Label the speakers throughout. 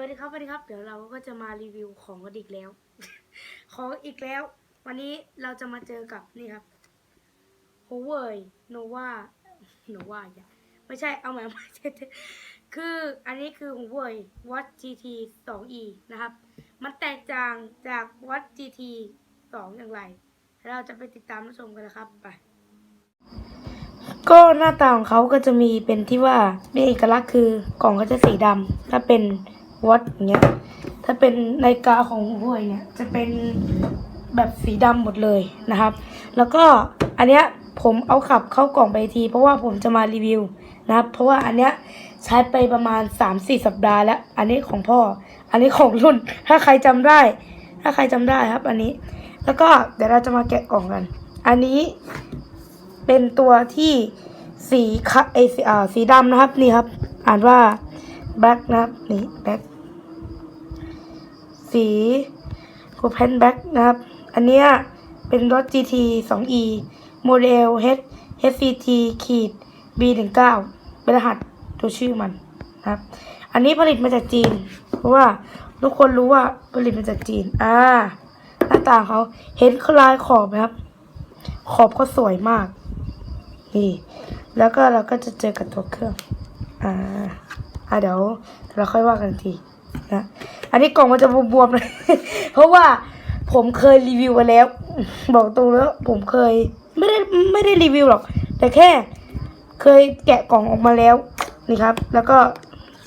Speaker 1: วัสดีครับสวัสดีครับ เดี๋ยวเราก็จะมารีวิวของกันอีกแล้ว ของอีกแล้ว วันนี้เราจะมาเจอกับนี่ครับ Huawei Nova Nova อย่าไม่ใช่เอาใหม่เอาใหม่คืออันนี้คือ Huawei Watch GT 2e นะครับ มันแตกต่างจาก Watch GT 2 อย่างไร เราจะไปติดตามรับชมกันนะครับไปก็หน้าตาของเขาก็จะมีเป็นที่ว่ามีเอกลักษณ์คือกล่องก็จะสีดำถ้าเป็น วัดอย่างเงี้ย ถ้าเป็นนาฬิกาของห้วยเนี่ยจะเป็นแบบสีดำหมดเลยนะครับ แล้วก็อันเนี้ยผมเอาขับเข้ากล่องไปที เพราะว่าผมจะมารีวิวนะครับ เพราะว่าอันเนี้ยใช้ไปประมาณ 3-4 สัปดาห์แล้ว อันนี้ของพ่อ อันนี้ของรุ่น ถ้าใครจำได้ ถ้าใครจำได้ครับ อันนี้ แล้วก็เดี๋ยวเราจะมาแกะกล่องกัน อันนี้เป็นตัวที่สีคะไอสีอาสีดำนะครับนี่ครับ อ่านว่า black นะครับนี่ black สีกูเพน black นะครับ อันเนี้ยเป็นรถ GT 2e โมเดล H HCT ขีด B19 เป็นรหัสตัวชื่อมันนะครับ อันนี้ผลิตมาจากจีน เพราะว่าทุกคนรู้ว่าผลิตมาจากจีน อ่า หน้าตาเขาเห็นลายขอบไหมครับ ขอบเขาสวยมาก นี่ แล้วก็เราก็จะเจอกับตัวเครื่อง อ่า อ่าเดี๋ยวเราค่อยว่ากันทีนะ อันนี้กล่องมันจะบวมๆเลยเพราะว่าผมเคยรีวิวไปแล้ว บอกตรงแล้วผมเคย ไม่ได้ไม่ได้รีวิวหรอก แต่แค่ เคยแกะกล่องออกมาแล้วนี่ครับ แล้วก็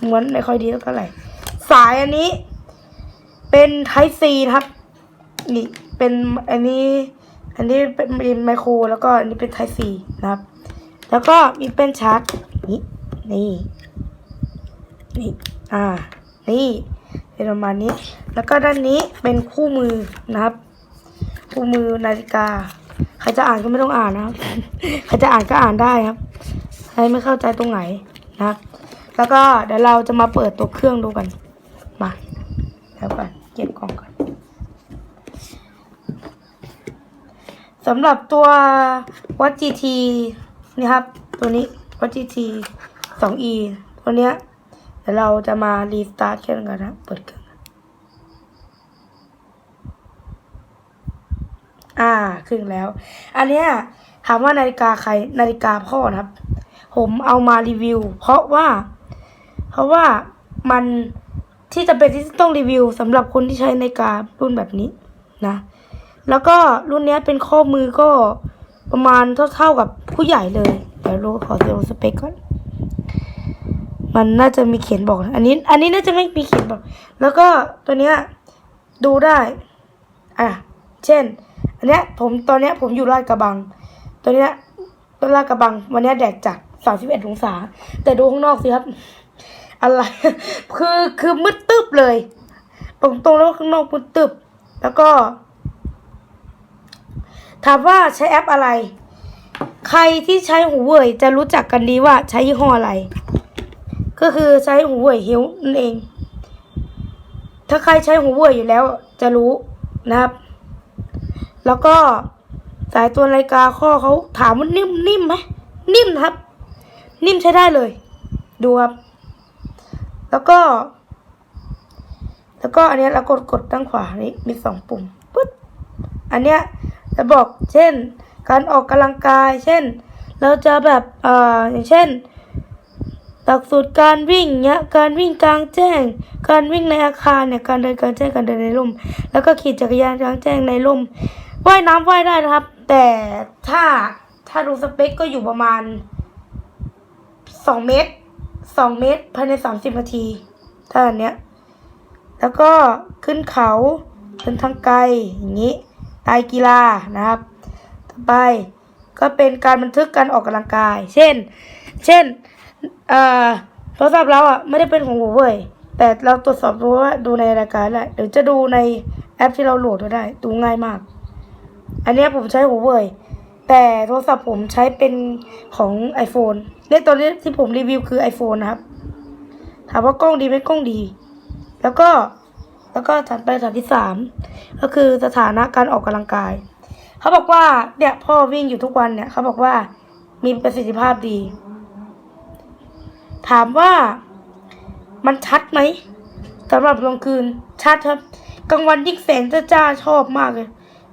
Speaker 1: ม้วนไม่ค่อยดีเท่าไหร่สายอันนี้ เป็นไทซีครับ นี่เป็นอันนี้ อันนี้เป็นไมโครแล้วก็อันนี้เป็นไทซีนะครับ แล้วก็มีเป็นชาร์จนี่นี่นี่อ่า นี่ เป็นประมาณนี้ แล้วก็ด้านนี้เป็นคู่มือนะครับ คู่มือนาฬิกา ใครจะอ่านก็ไม่ต้องอ่านนะครับ ใครจะอ่านก็อ่านได้ครับ ใครไม่เข้าใจตรงไหนนะครับ แล้วก็เดี๋ยวเราจะมาเปิดตัวเครื่องดูกัน มาแล้วก่อนเก็บกล่องก่อนสำหรับตัววัด GT นี่ครับ ตัวนี้วัด GT 2e ตัวเนี้ย ดี๋ยวเราจะมารีสตาร์ทเครื่องกันนะเปิดเครื่องอ่าขึ้นแล้ว อันเนี้ยถามว่านาฬิกาใครนาฬิกาพ่อนะครับ ผมเอามารีวิว เพราะว่า เพราะว่ามันที่จะเป็นที่ต้องรีวิวสำหรับคนที่ใช้นาฬิการุ่นแบบนี้นะ แล้วก็รุ่นเนี้ยเป็นข้อมือก็ประมาณเท่าๆกับผู้ใหญ่เลย เดี๋ยวรู้ขอดูสเปคก่อน มันน่าจะมีเขียนบอกนะอันนี้ อันนี้น่าจะไม่มีเขียนบอก แล้วก็ตัวเนี้ยดูได้ อะ เช่น อันเนี้ยผมตอนเนี้ยผมอยู่ลาดกระบัง ตัวเนี้ยตัวลาดกระบัง วันเนี้ยแดดจัดสามสิบเอ็ดองศา แต่ดูข้างนอกสิครับ อะไร คือคือมืดตึ๊บเลยตรงตรงๆแล้วข้างนอกมืดตึ๊บ แล้วก็ ถามว่าใช้แอปอะไร ใครที่ใช้หูเว่ยจะรู้จักกันดีว่าใช้ยี่ห้ออะไร ก็คือใช้หูเว่ยฮิวนั่นเอง ถ้าใครใช้หูเว่ยอยู่แล้วจะรู้นะครับ แล้วก็สายตัวนาฬิกาข้อเขาถามว่านิ่มนิ่มไหมนิ่มนะครับ นิ่มใช้ได้เลย ดูครับ แล้วก็ แล้วก็อันนี้เรากดกดตั้งขวานี่มีสองปุ่มปึ๊ดอันเนี้ยจะบอกเช่น การออกกำลังกาย เช่น เราจะแบบเอ่ออย่างเช่น หลักสูตรการวิ่งเนี้ยการวิ่งกลางแจ้ง การวิ่งในอาคารเนี่ยการเดินกลางแจ้งการเดินในร่ม แล้วก็ขี่จักรยานกลางแจ้งในร่มว่ายน้ำว่ายได้นะครับ แต่ถ้าถ้าดูสเปคก็อยู่ประมาณสองเมตรสองเมตรภายในสามสิบนาทีถ้าอันเนี้ยแล้วก็ขึ้นเขาเดินทางไกลอย่างนี้ตายกีฬานะครับ ต่อไปก็เป็นการบันทึกการออกกำลังกาย เช่น เช่น เอ่อโทรศัพท์เราอะไม่ได้เป็นของหัวเว่ยแต่เราตรวจสอบดูว่าดูในรายการได้หรือจะดูในแอปที่เราโหลดก็ได้ ดูง่ายมาก อันนี้ผมใช้หัวเว่ยแต่โทรศัพท์ผมใช้เป็นของ iPhone เนี่ยตอนนี้ที่ผมรีวิวคือ iPhone นะครับ ถามว่ากล้องดีไหมกล้องดี แล้วก็แล้วก็ถัดไปถัดที่สามก็คือสถานะการออกกำลังกาย เขาบอกว่าเนี่ยพ่อวิ่งอยู่ทุกวันเนี่ยเขาบอกว่ามีประสิทธิภาพดี ถามว่ามันชัดไหมสำหรับกลางคืนชัดครับกลางวันยิ่งแสงจ้าจ้าๆชอบมากเลย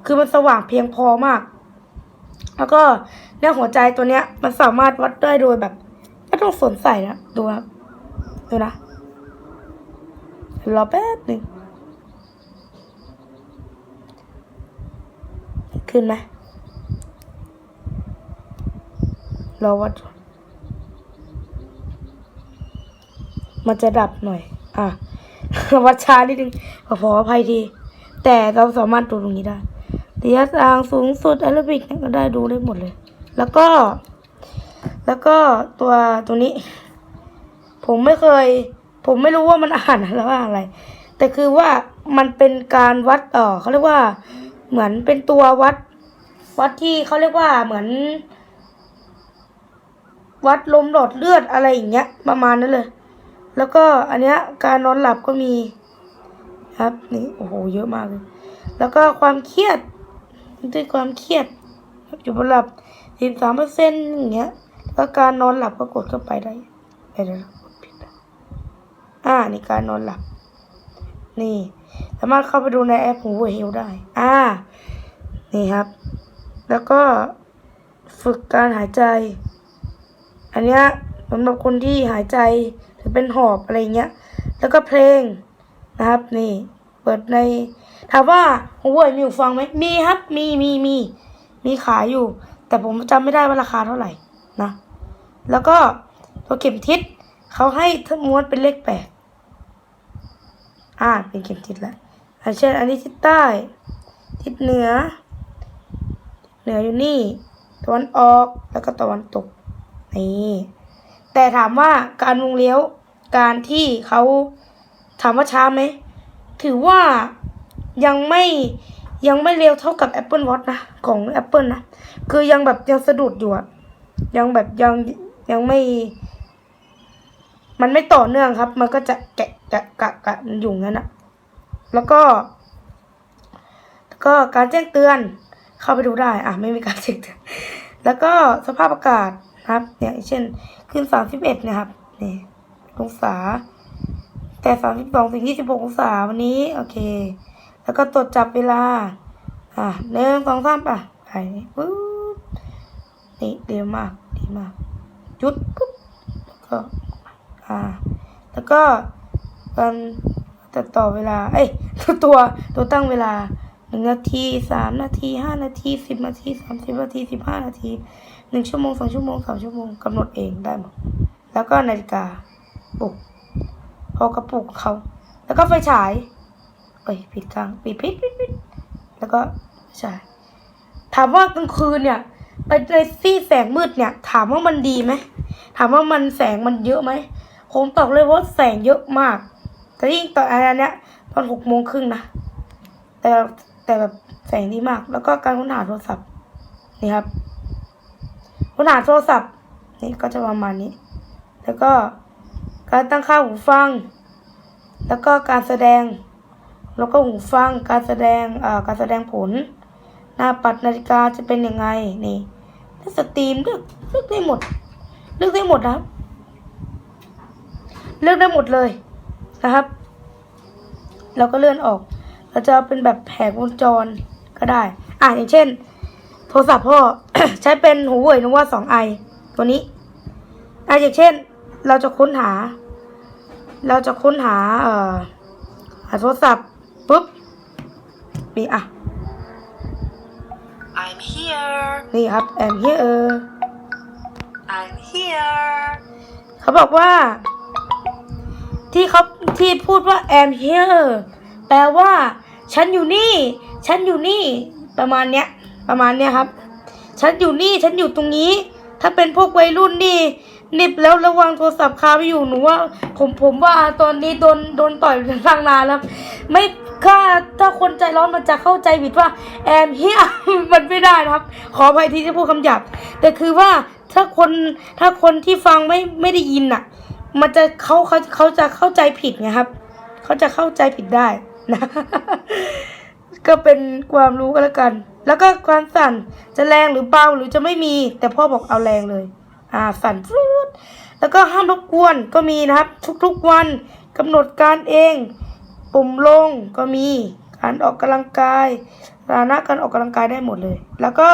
Speaker 1: คือมันสว่างเพียงพอมาก แล้วก็เนี่ยหัวใจตัวเนี้ย มันสามารถวัดได้โดยแบบไม่ต้องสวมใส่นะดูครับดูนะรอแป๊บหนึ่งขึ้นไหมรอวัดก่อน มันจะดับหน่อย อะวัดช้านิดนึงขอขออภัยที แต่เราสามารถดูตรงนี้ได้ระยะทางสูงสุดแอโรบิกก็ได้ดูได้หมดเลย แล้วก็ แล้วก็ตัวตัวนี้ ผมไม่เคย ผมไม่รู้ว่ามันอ่านแล้วว่าอะไร แต่คือว่ามันเป็นการวัดเออเขาเรียกว่า เหมือนเป็นตัววัด วัดที่เขาเรียกว่าเหมือน วัดลมหลอดเลือดอะไรอย่างเงี้ย ประมาณนั้นเลย แล้วก็อันเนี้ยการนอนหลับก็มีครับนี่โอ้โหเยอะมากเลย แล้วก็ความเครียดด้วยความเครียดอยู่บนหลับสิบสามเปอร์เซ็นต์อย่างเงี้ยแล้วการนอนหลับก็กดเข้าไปได้เดี๋ยวกดผิดอ่านี่การนอนหลับ นี่สามารถเข้าไปดูในแอปของ w e เฮลได้ อ่า นี่ครับ แล้วก็ฝึกการหายใจ อันเนี้ยสำหรับคนที่หายใจ รือเป็นหอบอะไรเงี้ย แล้วก็เพลงนะครับนี่ เปิดในถามว่าหัวมีหูฟังไหมมีครับ มีมีมีมีขายอยู่ แต่ผมจำไม่ได้ว่าราคาเท่าไหร่นะ แล้วก็ตัวเข็มทิศเขาให้ทั้งม้วนเป็นเลขแปดอ่าเป็นเข็มทิศแล้วอ่าเช่นอันนี้ทิศใต้ ทิศเหนือ เหนืออยู่นี่ตะวันออกแล้วก็ตะวันตกนี่ แต่ถามว่าการวงเลี้ยวการที่เขาถามว่าช้าไหม ถือว่ายังไม่ยังไม่เร็วเท่ากับ Apple Watch นะ ของ Apple นะ คือยังแบบยังสะดุดอยู่อะยังแบบยังยังไม่ มันไม่ต่อเนื่องครับ มันก็จะแกะแกะกะกะอยู่งั้นอะแล้วก็ ก็การแจ้งเตือนเข้าไปดูได้ อะ ไม่มีการแจ้งเตือน แล้วก็สภาพอากาศนะครับเนี่ยเช่นขึ้นสามสิบเอ็ดนะครับนี่องศา แต่สามสิบสองถึงยี่สิบหกองศาวันนี้ โอเค แล้วก็ตรวจจับเวลา อะหนึ่งสองสามป่ะไปนี่ปึ๊บนี่เร็วมากดีมากจุดปุ๊บแล้วก็อ่า แล้วก็การตัดต่อเวลา เอ้ยตัวตัวตั้งเวลา หนึ่งนาทีสามนาทีห้านาทีสิบนาทีสามสิบนาทีสิบห้านาทีหนึ่งชั่วโมงสองชั่วโมงสามชั่วโมงกำหนดเองได้หมดแล้วก็นาฬิกาปลุกพอกระปุกเขา แล้วก็ไฟฉายเอ้ยผิดกลางปิดผิดผิดผิดแล้วก็ไฟฉายถามว่ากลางคืนเนี่ย ไปในที่แสงมืดเนี่ย ถามว่ามันดีไหมถามว่ามันแสงมันเยอะไหมผมตอบเลยว่าแสงเยอะมาก แต่ยิ่งตอนอันเนี้ยตอนหกโมงครึ่งนะแต่ แต่แบบแสงดีมาก แล้วก็การค้นหาโทรศัพท์นี่ครับค้นหาโทรศัพท์นี่ก็จะประมาณนี้ แล้วก็การตั้งค่าหูฟัง แล้วก็การแสดง แล้วก็หูฟัง การแสดงอ่าการแสดงผล หน้าปัดนาฬิกาจะเป็นยังไงนี่ถ้าสตรีมเลือกเลือกได้หมด เลือกได้หมดนะครับเลือกได้หมดเลยนะครับ เราก็เลื่อนออก เราจะเอาเป็นแบบแผงวงจรก็ได้ อะอย่างเช่น โทรศัพท์พ่อ ใช้เป็นหูเว่ยนว่าสองไอตัวนี้อะอย่างเช่น เราจะค้นหา เราจะค้นหาเอ่อหาโทรศัพท์ปุ๊บนี่อะ
Speaker 2: I'm here.
Speaker 1: นี่ครับ and here
Speaker 2: I'm here.
Speaker 1: เขาบอกว่า ที่เขาที่พูดว่า am here แปลว่า ฉันอยู่นี่ ฉันอยู่นี่ ประมาณเนี้ย ประมาณเนี้ยครับ ฉันอยู่นี่ ฉันอยู่ตรงนี้ ถ้าเป็นพวกวัยรุ่นนี่นิบแล้วระวังโทรศัพท์คาไปอยู่หนูว่า ผมผมว่าตอนนี้โดนโดนต่อยตั้งนานแล้ว ไม่ถ้าถ้าคนใจร้อนมันจะเข้าใจผิดว่าแอมเฮียมันไม่ได้นะครับ ขออภัยที่จะพูดคำหยาบแต่คือว่าถ้าคนถ้าคนที่ฟังไม่ไม่ได้ยินอะ มันจะเขาเขาเขาจะเข้าใจผิดไงครับ เขาจะเข้าใจผิดได้ นะก็เป็นความรู้ก็แล้วกัน แล้วก็การสั่นจะแรงหรือเบาหรือจะไม่มี แต่พ่อบอกเอาแรงเลย อ่าสั่นฟรุดแล้วก็ห้ามรบกวนก็มีนะครับ ทุกๆวันกำหนดการเอง ปุ่มลงก็มีการออกกำลังกายสานะการออกกำลังกายได้หมดเลย แล้วก็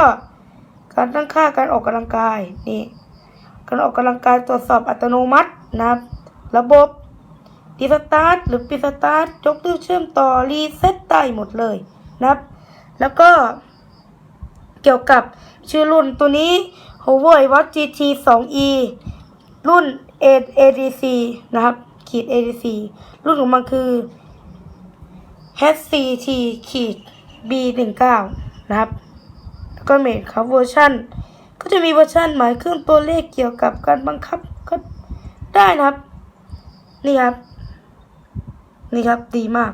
Speaker 1: การตั้งค่าการออกกำลังกายนี่การออกกำลังกายตรวจสอบอัตโนมัตินะครับ ระบบ ดีสตาร์ทหรือปิดสตาร์ทยกตู้เชื่อมต่อรีเซ็ตได้หมดเลยนะครับ แล้วก็เกี่ยวกับชื่อรุ่นตัวนี้ Huawei Watch GT 2e รุ่น ADC นะครับ ขีด ADC รุ่นของมันคือ HCT ขีด B19 นะครับแล้วก็เมดครับเวอร์ชันก็จะมีเวอร์ชันหมายเครื่องตัวเลขเกี่ยวกับการบังคับก็ได้นะครับ นี่ครับ นี่ครับดีมาก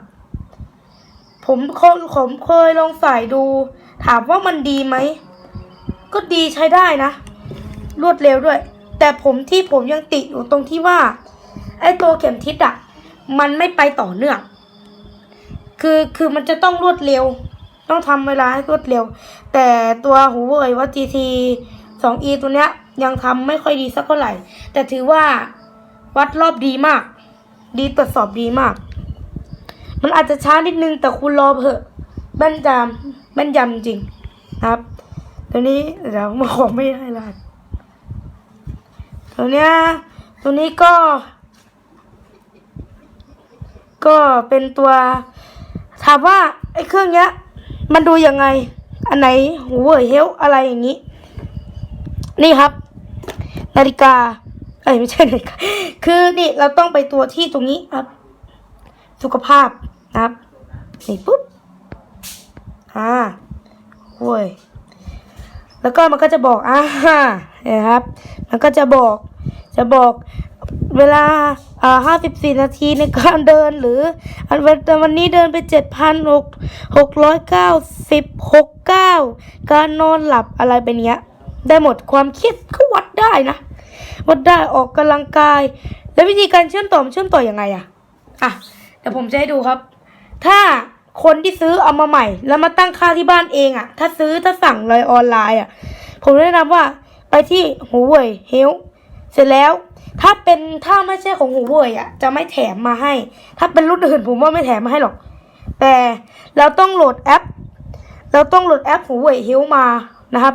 Speaker 1: ผมคนผมเคยลองใส่ดู ถามว่ามันดีไหม ก็ดีใช้ได้นะ รวดเร็วด้วย แต่ผมที่ผมยังติดอยู่ตรงที่ว่า ไอ้ตัวเข็มทิศอะมันไม่ไปต่อเนื่อง คือคือมันจะต้องรวดเร็ว ต้องทำเวลาให้รวดเร็ว แต่ตัวหูเว่ยว่า GT 2e ตัวเนี้ยยังทำไม่ค่อยดีสักเท่าไหร่ แต่ถือว่าวัดรอบดีมาก ดีตรวจสอบดีมาก มันอาจจะช้านิดนึงแต่คุณรอเถอะแม่นยำแม่นยำจริงนะครับตัวนี้เดี๋ยวมาขอไม่ได้ละตัวเนี้ยตัวนี้ก็ ก็เป็นตัวถามว่าไอ้เครื่องเนี้ย มันดูยังไง อันไหนหูเว่ยเฮลอะไรอย่างนี้ นี่ครับ นาฬิกาเอ้ยไม่ใช่นาฬิกาคือนี่เราต้องไปตัวที่ตรงนี้ครับ สุขภาพ นะครับนี่ปุ๊บอ่าโว้ยแล้วก็มันก็จะบอกอ่าเนี่ยครับ มันก็จะบอก จะบอกเวลาอ่าห้าสิบสี่นาทีในการเดินหรืออันวันวันนี้เดินไปเจ็ดพันหกหกร้อยเก้าสิบหกเก้าการนอนหลับอะไรเป็นเนี้ย ได้หมดความคิดก็วัดได้นะ วัดได้ออกกำลังกาย แล้ววิธีการเชื่อมต่อมันเชื่อมต่ออยังไงอะอะ เดี๋ยวผมจะให้ดูครับ ถ้าคนที่ซื้อเอามาใหม่ แล้วมาตั้งค่าที่บ้านเองอะ่ะ ถ้าซื้อถ้าสั่งเลยออนไลน์อะ่ะ ผมแนะนำว่าไปที่หูเว่ยเฮลเสร็จแล้วถ้าเป็นถ้าไม่ใช่ของหูเว่ยอะ่ะ จะไม่แถมมาให้ ถ้าเป็นรุ่นอื่นผมว่าไม่แถมมาให้หรอก แต่เราต้องโหลดแอป เราต้องโหลดแอปหูเว่ยเฮลมานะครับ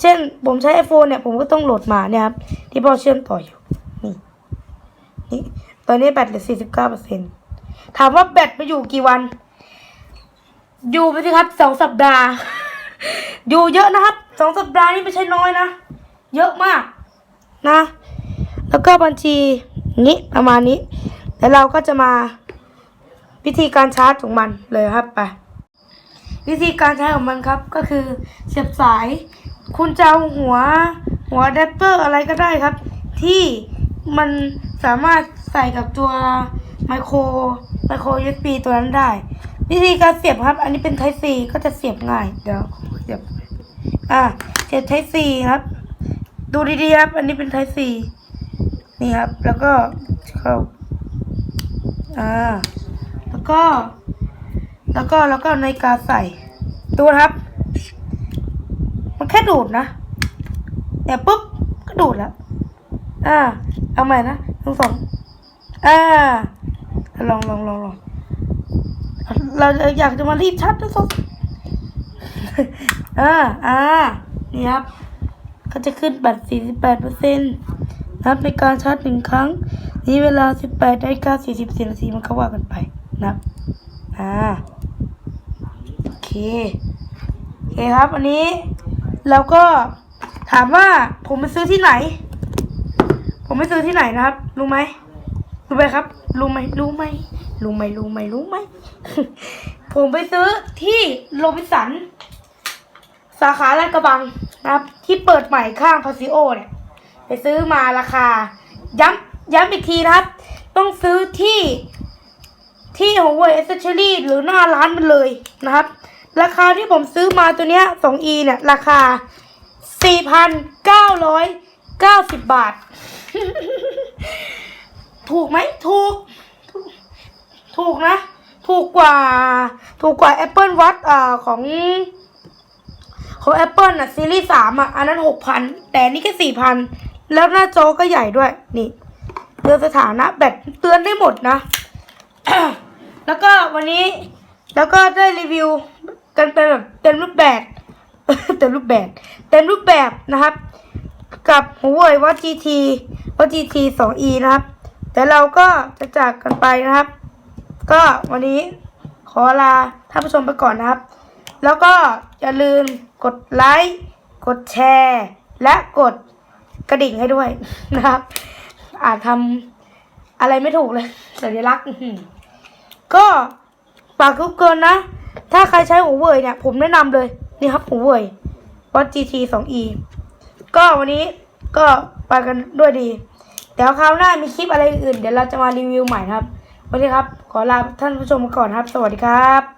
Speaker 1: เช่นผมใช้ iPhone เนี่ย ผมก็ต้องโหลดมาเนี่ยครับที่พอเชื่อมต่ออยู่นี่นี่ตอนนี้แบตเหลือ49เปอร์เซ็นต์ ถามว่าแบตไปอยู่กี่วัน อยู่ไปสิครับสองสัปดาห์ อยู่เยอะนะครับสองสัปดาห์นี่ไม่ใช่น้อยนะ เยอะมากนะ แล้วก็บัญชีนี้ประมาณนี้ แล้วเราก็จะมาวิธีการชาร์จของมันเลยครับไป วิธีการใช้ของมันครับก็คือเสียบสาย คุณจะเอาหัวหัวแดปเตอร์อะไรก็ได้ครับ ที่ มันสามารถใส่กับตัวไมโครไมโคร USB ตัวนั้นได้ วิธีการเสียบครับ อันนี้เป็น Type C ก็จะเสียบง่าย เดี๋ยวเสียบอ่าเสียบ Type C ครับ ดูดีๆครับ อันนี้เป็น Type C นี่ครับ แล้วก็เข้าอ่าแล้วก็ แล้วก็แล้วก็ในาฬิกาใส่ดูครับ มันแค่ดูดนะเนี่ปุ๊บก็ดูดแล้ว อ่า เอาใหม่นะทั้งสองอ่า ลองลองลองลองเราอยากจะมารีบชัดนะสองอ่า อ่า นี่ครับ ก็จะขึ้นแบต48เปอร์เซ็นต์นะครับในการชาร์จหนึ่งครั้ง นี่เวลา 18นาฬิกา44นาทีมันก็ว่ากันไปนะอ่า โอเค โอเคครับ อันนี้เราก็ถามว่าผมไปซื้อที่ไหน ผมไปซื้อที่ไหนนะครับ รู้ไหมรู้ไหมครับ รู้ไหมรู้ไหมรู้ไหมรู้ไหมรู้ไหม ผมไปซื้อที่โรบินสัน สาขาลาดกระบังนะครับ ที่เปิดใหม่ข้างพาซิโอเนี่ย ไปซื้อมาราคา ย้ำย้ำอีกทีนะครับ ต้องซื้อที่ที่ของเวยเอสเซอรี่หรือหน้าร้านมันเลยนะครับ ราคาที่ผมซื้อมาตัวเนี้ย 2e เนี่ย ราคา 4,990 บาท ถูกไหมถูก ถูกนะ ถูกกว่า ถูกกว่า Apple Watch อ่าของของ Apple อะซีรีส์สามอะ อันนั้นหกพันแต่นี่แค่สี่พันแล้วหน้าจอก็ใหญ่ด้วย นี่เตือนสถานะแบตเตือนได้หมดนะ แล้วก็วันนี้ แล้วก็ได้รีวิวกันเป็นแบบเต็มรูปแบบเต็มรูปแบบ เต็มรูปแบบนะครับ กับหัวเว่ยว่า GT ว่า GT 2E นะครับ แต่เราก็จะจากกันไปนะครับ ก็วันนี้ขอลาท่านผู้ชมไปก่อนนะครับ แล้วก็อย่าลืมกดไลค์กดแชร์ และกดกระดิ่งให้ด้วยนะครับ อาจทำอะไรไม่ถูกเลยสัญลักษณ์ก็ฝากทุกคนนะ ถ้าใครใช้หัวเว่ยเนี่ย ผมแนะนำเลยนี่ครับหัวเว่ยวัด GT 2E ก็วันนี้ก็ไปกันด้วยดี ดี๋ยวคราวหน้ามีคลิปอะไรอื่น เดี๋ยวเราจะมารีวิวใหม่ครับ วันนี้ครับ ขอลาท่านผู้ชมก่อนครับ สวัสดีครับ